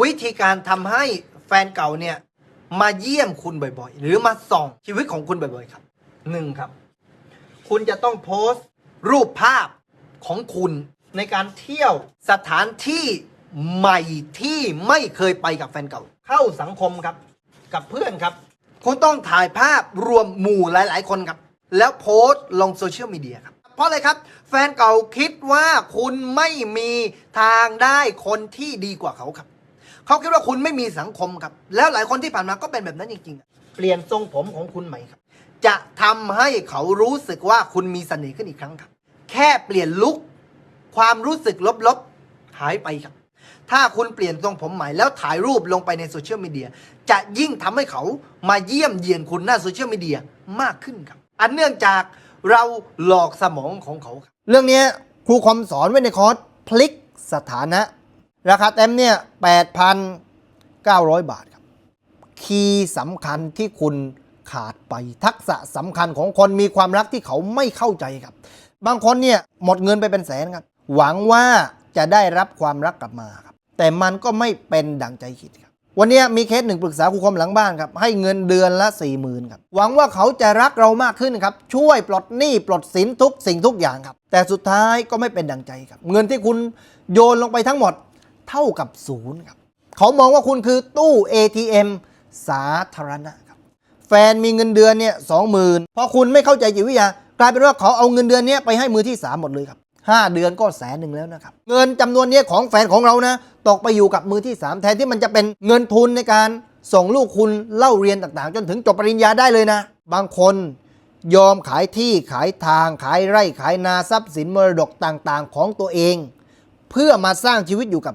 วิธีการทำให้แฟนเก่าเนี่ยมาเยี่ยมคุณบ่อยๆ หรือมาส่องชีวิตของคุณบ่อยๆครับหนึ่งครับ คุณจะต้องโพสต์ รูปภาพของคุณในการเที่ยวสถานที่ใหม่ที่ไม่เคยไปกับแฟนเก่า เข้าสังคมครับ กับเพื่อนครับ คุณต้องถ่ายภาพรวมหมู่หลายๆ คนครับ แล้วโพสต์ลงโซเชียลมีเดียครับ เพราะอะไรครับ แฟนเก่าคิดว่าคุณไม่มีทางได้คนที่ดีกว่าเขาครับ เขาคิดว่าคุณไม่มีสังคมครับ แล้วหลายคนที่ผ่านมาก็เป็นแบบนั้นจริงๆ เปลี่ยนทรงผมของคุณใหม่ครับ จะทำให้เขารู้สึกว่าคุณมีเสน่ห์ขึ้นอีกครั้งครับ แค่เปลี่ยนลุคความรู้สึกลบๆ หายไปครับ ถ้าคุณเปลี่ยนทรงผมใหม่แล้วถ่ายรูปลงไปในโซเชียลมีเดียจะยิ่งทำให้เขามาเยี่ยมเยียนคุณหน้าโซเชียลมีเดียมากขึ้นครับ อันเนื่องจากเราหลอกสมองของเขาครับเรื่องนี้ครูคอมสอนไว้ในคอร์สพลิกสถานะ ราคาเต็มเนี่ย 8,900 บาทครับ คีย์สำคัญที่คุณขาดไปทักษะสำคัญของคนมีความรักที่เขาไม่เข้าใจครับ บางคนเนี่ยหมดเงินไปเป็นแสนครับ หวังว่าจะได้รับความรักกลับมาครับ แต่มันก็ไม่เป็นดังใจคิดครับ วันนี้มีเคสหนึ่งปรึกษาครูคมหลังบ้านครับ ให้เงินเดือนละ4ี่หมื่นครับ หวังว่าเขาจะรักเรามากขึ้นครับ ช่วยปลดหนี้ปลดสินทุกสิ่งทุกอย่างครับ แต่สุดท้ายก็ไม่เป็นดังใจครับ เงินที่คุณโยนลงไปทั้งหมด เท่ากับศูนย์ครับเขามองว่าคุณคือตู้ ATM สาธารณะครับ แฟนมีเงินเดือนเนี่ยสองหมื่นพอคุณไม่เข้าใจจิตวิทยากลายเป็นว่าเขาเอาเงินเดือนเนี้ยไปให้มือที่ 3 หมดเลยครับ 5 เดือนก็แสนหนึ่งแล้วนะครับ เงินจำนวนเนี้ยของแฟนของเรานะตกไปอยู่กับมือที่ 3 แทนที่มันจะเป็นเงินทุนในการส่งลูกคุณเล่าเรียนต่างๆ จนถึงจบปริญญาได้เลยนะ บางคนยอมขายที่ขายทางขายไร่ขายนาทรัพย์สินมรดกต่างๆ ของตัวเอง เพื่อมาสร้างชีวิตอยู่กับ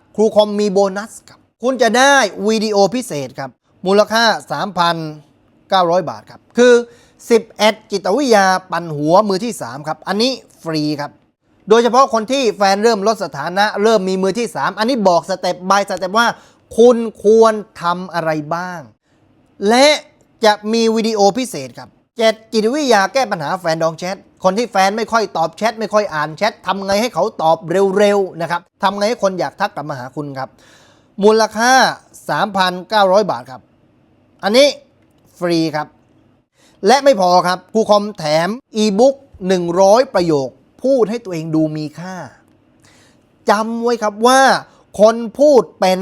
ครูคอมมีโบนัสครับ คุณจะได้วิดีโอพิเศษครับ มูลค่า 3,900 บาทครับ คือ 11 จิตวิทยาปั่นหัวมือที่ 3 ครับ อันนี้ฟรีครับ โดยเฉพาะคนที่แฟนเริ่มลดสถานะเริ่มมีมือที่ 3 อันนี้บอกสเต็ปบายสเต็ปว่า คุณควรทำอะไรบ้าง และจะมีวิดีโอพิเศษครับ เจ็ดจิตวิทยาแก้ปัญหาแฟนดองแชท คนที่แฟนไม่ค่อยตอบแชทไม่ค่อยอ่านแชททำไงให้เขาตอบเร็วๆนะครับทำไงให้คนอยากทักกลับมาหาคุณครับ มูลค่า 3,900 บาทครับ อันนี้ฟรีครับ และไม่พอครับครูคอมแถมอีบุ๊ก100 ประโยค พูดให้ตัวเองดูมีค่าจำไว้ครับว่า คนพูดเป็น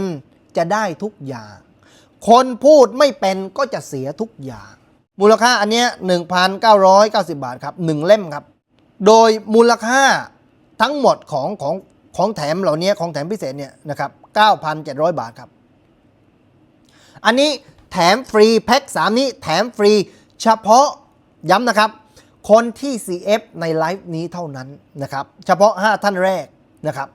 จะได้ทุกอย่าง คนพูดไม่เป็นก็จะเสียทุกอย่าง มูลค่าอันเนี้ย1,990 บาทครับ1เล่มครับ โดยมูลค่าทั้งหมดของของของแถมเหล่านี้ของแถมพิเศษเนี่ยนะครับ9,700 บาทครับ อันนี้แถมฟรีแพ็ค3 นี้แถมฟรีเฉพาะย้ำนะครับ คนที่ CF ในไลฟ์นี้เท่านั้นนะครับ เฉพาะ 5 ท่านแรกนะครับ